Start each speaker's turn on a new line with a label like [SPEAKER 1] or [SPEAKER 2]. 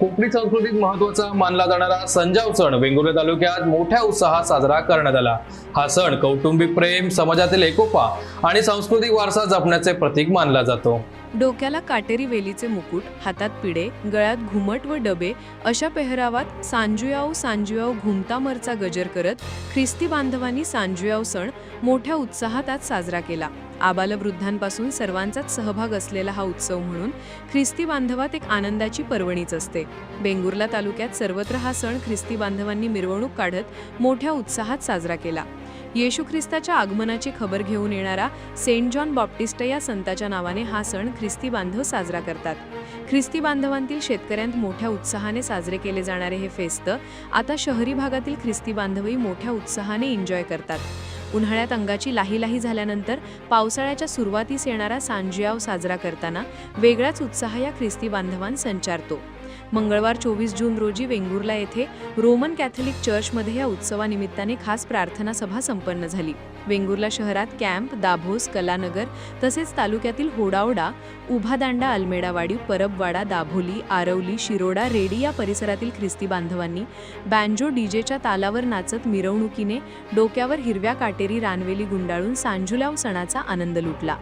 [SPEAKER 1] कोकणी संस्कृतीत महत्त्वाचा मानला जाणारा संजाव सण वेंगुर्ले तालुक्यात मोठ्या उत्साहात साजरा करण्यात आला. हा सण कौटुंबिक प्रेम समाजातील एकोपा आणि सांस्कृतिक वारसा जपण्याचे प्रतीक मानला जातो.
[SPEAKER 2] डोक्याला काटेरी वेलीचे मुकुट हातात पिढे गळ्यात घुमट व डबे अशा पेहरावात सांजुयाव सांजुयाव घुमतामरचा गजर करत ख्रिस्ती बांधवांनी सांजुयाव सण मोठ्या उत्साहात आज साजरा केला. आबालवृद्धांपासून सर्वांचाच सहभाग असलेला हा उत्सव म्हणून ख्रिस्ती बांधवात एक आनंदाची पर्वणीच असते. बेंगुर्ला तालुक्यात सर्वत्र हा सण ख्रिस्ती बांधवांनी मिरवणूक काढत मोठ्या उत्साहात साजरा केला. येशू ख्रिस्ताच्या आगमनाची खबर घेऊन येणारा सेंट जॉन बॉप्टिस्ट या संताच्या नावाने हा सण ख्रिस्ती बांधव साजरा करतात. ख्रिस्ती बांधवांतील शेतकऱ्यांत मोठ्या उत्साहाने साजरे केले जाणारे हे फेस्त आता शहरी भागातील ख्रिस्ती बांधवही मोठ्या उत्साहाने एन्जॉय करतात. उन्हाळ्यात अंगाची लाही लाही झाल्यानंतर पावसाळ्याच्या सुरुवातीस येणारा सांजियाव साजरा करताना वेगळाच उत्साह या ख्रिस्ती बांधवांत संचारतो. मंगळवार चोवीस जून रोजी वेंगुर्ला येथे रोमन कॅथलिक चर्चमध्ये या उत्सवानिमित्ताने खास प्रार्थना सभा संपन्न झाली. वेंगुर्ला शहरात कॅम्प दाभोस कलानगर तसेच तालुक्यातील होडावडा उभादांडा अल्मेडावाडी परबवाडा दाभोली आरवली शिरोडा रेडी या परिसरातील ख्रिस्ती बांधवांनी बँजो डीजेच्या तालावर नाचत मिरवणुकीने डोक्यावर हिरव्या काटेरी रानवेली गुंडाळून सांजुलाव सणाचा आनंद लुटला.